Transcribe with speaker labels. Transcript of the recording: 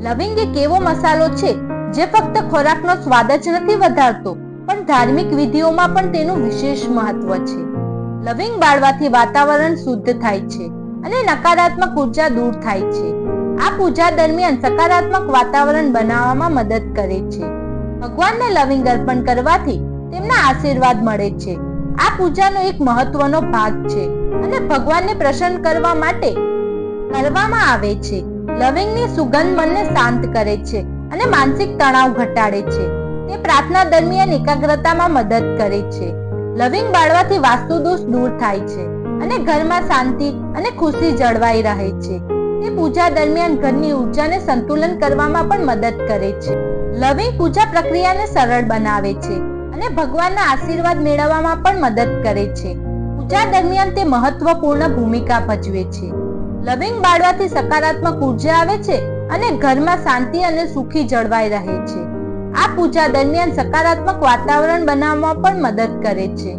Speaker 1: લવિંગ એક એવો મસાલો છે, જે ફક્ત ખોરાકનો સ્વાદ જ નથી વધારતો, પણ ધાર્મિક વિધિઓમાં પણ તેનું વિશેષ મહત્વ છે. લવિંગ બાળવાથી વાતાવરણ શુદ્ધ થાય છે અને નકારાત્મક ઊર્જા દૂર થાય છે. આ પૂજા દરમિયાન સકારાત્મક વાતાવરણ બનાવવામાં મદદ કરે છે. ભગવાનને લવિંગ અર્પણ કરવાથી તેમના આશીર્વાદ મળે છે. આ પૂજાનો એક મહત્વનો ભાગ છે અને ભગવાનને પ્રસન્ન કરવા માટે કરવામાં આવે છે. લવિંગની સુગંધ મનને શાંત કરે છે અને માનસિક તણાવ ઘટાડે છે. તે પ્રાર્થના દરમિયાન એકાગ્રતામાં મદદ કરે છે. લવિંગ બાળવાથી વાસ્તુ દોષ દૂર થાય છે અને ઘરમાં શાંતિ અને ખુશી જળવાઈ રહે છે. તે પૂજા દરમિયાન ઘરની ઉર્જાને સંતુલન કરવામાં પણ મદદ કરે છે. લવિંગ પૂજા પ્રક્રિયાને સરળ બનાવે છે અને ભગવાનના આશીર્વાદ મેળવવામાં પણ મદદ કરે છે. પૂજા દરમિયાન તે મહત્વપૂર્ણ ભૂમિકા ભજવે છે. લવિંગ બાળવાથી સકારાત્મક ઊર્જા આવે છે અને ઘરમાં શાંતિ અને સુખી જળવાઈ રહે છે. આ પૂજા દરમિયાન સકારાત્મક વાતાવરણ બનાવવામાં પણ મદદ કરે છે.